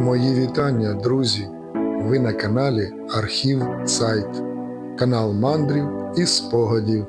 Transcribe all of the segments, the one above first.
Мої вітання, друзі! Ви на каналі Архів Сайт, канал мандрів і спогадів.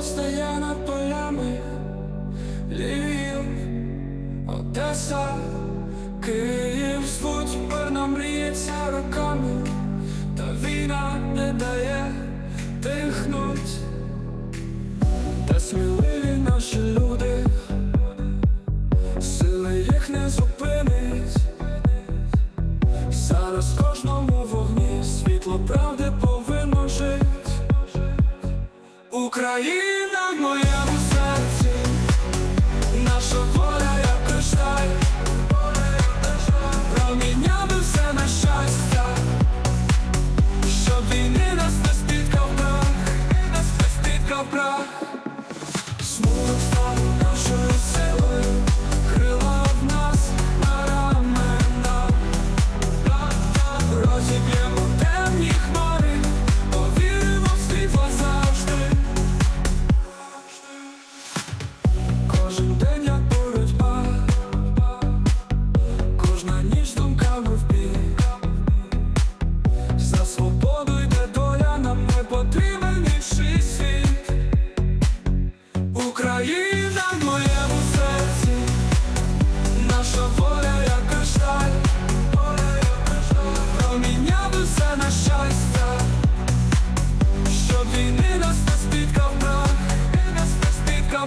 Встає над полями, Львів, Одеса, Київ звуть, мирно мріється роками, та війна не дає дихнуть, та сміливі наші люди, сили їх не зупинить. Зараз кожному вогні світло правди повинно жить. Україна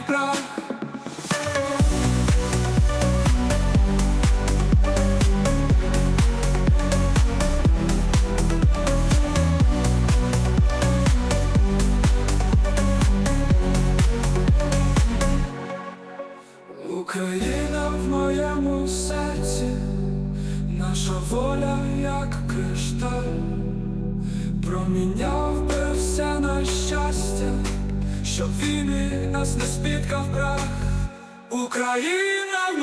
прах. Україна в моєму серці, наша воля, як кришталь, проміняв би все на щастя, щоб війни нас не спів. Україна в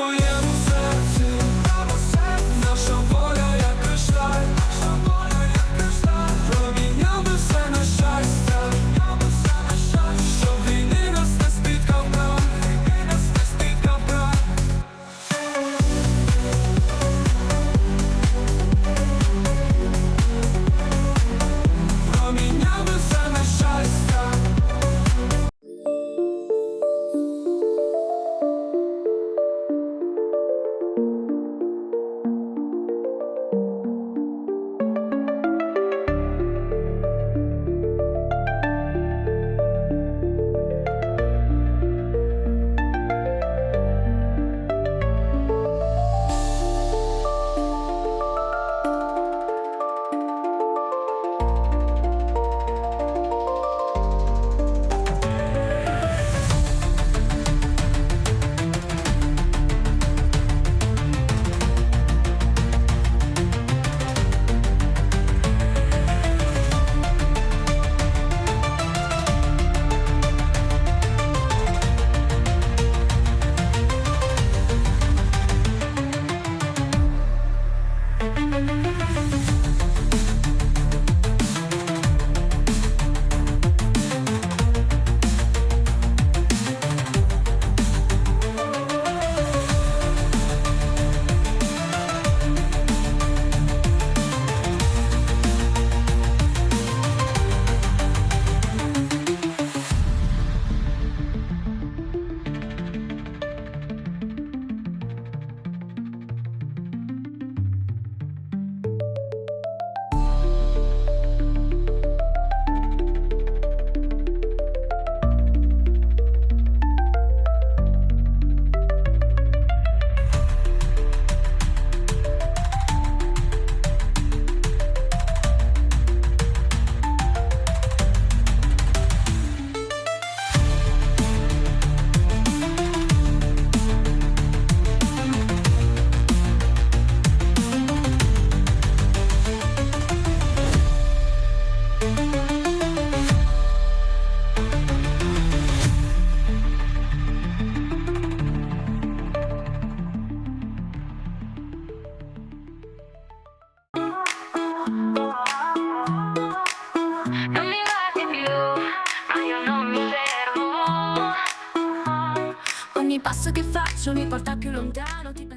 che faccio mi porta più lontano.